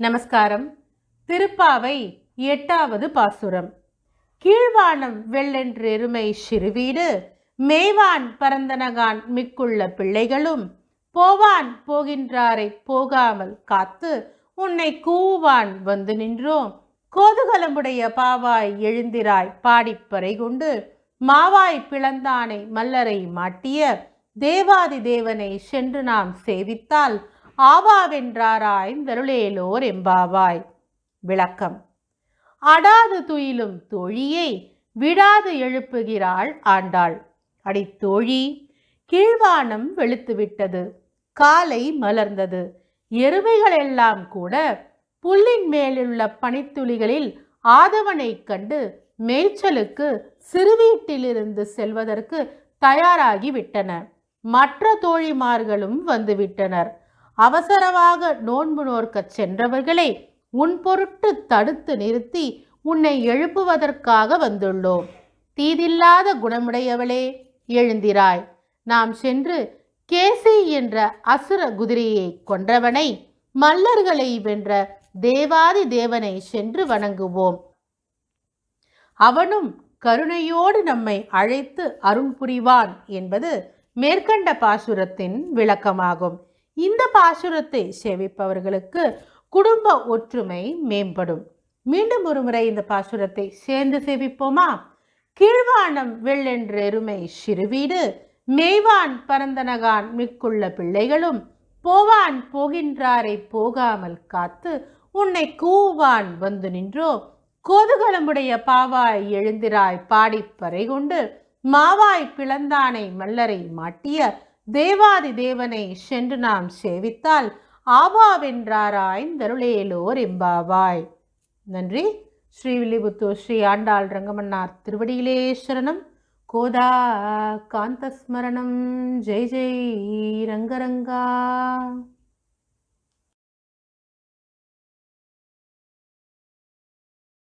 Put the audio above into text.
நமஸ்காரம். திருப்பாவை எட்டாவது பாசுரம். கீழ்வானம் வெள்ளென்று எருமை சிறுவீடு மேவான் பரந்தனகான் மிக்குள்ள பிள்ளைகளும் போவான் போகின்றாரை போகாமல் காத்து உன்னை கூவான் வந்து நின்றோம். கோதுகலம்புடைய பாவாய் எழுந்திராய் பாடிப்பறை கொண்டு மாவாய் பிளந்தானை மல்லரை மாட்டிய தேவாதி தேவனை சென்று நாம் சேவித்தால் ஆவாவென்றாராய் தருளேலோர் எம்பாவாய். விளக்கம். அடாது துயிலும் தோழியை விடாது எழுப்புகிறாள் ஆண்டாள். அடி தோழி கீழ்வானம் வெளுத்துவிட்டது. காலை மலர்ந்தது. எருமைகள் எல்லாம் கூட புல்லின் மேலுள்ள பனித்துளிகளில் ஆதவனைக் கண்டு மேய்ச்சலுக்கு சிறுவீட்டிலிருந்து செல்வதற்கு தயாராகிவிட்டன. மற்ற தோழிமார்களும் வந்துவிட்டனர். அவசரமாக நோன்பு நோர்க்கச் சென்றவர்களை உன் பொருட்டு தடுத்து நிறுத்தி உன்னை எழுப்புவதற்காக வந்துள்ளோம். தீதில்லாத குணமுடையவளே எழுந்திராய். நாம் சென்று கேசி என்ற அசுர குதிரையை கொன்றவனை மல்லர்களை வென்ற தேவாதி தேவனை சென்று வணங்குவோம். அவனும் கருணையோடு நம்மை அழைத்து அருள் புரிவான் என்பது மேற்கண்ட பாசுரத்தின் விளக்கமாகும். பாசுரத்தை சேவிப்பவர்களுக்கு குடும்ப ஒற்றுமை மேம்படும். மீண்டும் ஒருமுறை இந்த பாசுரத்தை சேர்ந்து சேவிப்போமா? கீழ்வானம் வெள்ளென்று எருமை சிறுவீடு மேய்வான் பரந்தனகான் மிக்குள்ள பிள்ளைகளும் போவான் போகின்றாரை போகாமல் காத்து உன்னை கூவான் வந்து நின்றோ? கோதுகலமுடைய பாவாய் எழுந்திராய் பாடிப்பறை கொண்டு மாவாய் பிளந்தானை மல்லரை மாட்டிய தேவாதி தேவனை சென்று நாம் சேவித்தால் ஆவாவென்றாராய்ந்தருளேலோர் எம்பாவாய் நன்றி. ஸ்ரீவில்லிபுத்தூர் ஸ்ரீ ஆண்டாள் ரங்கமன்னார் திருவடியிலே சரணம். கோதா காந்தஸ்மரணம். ஜெய் ஜெய். ரங்கரங்கா.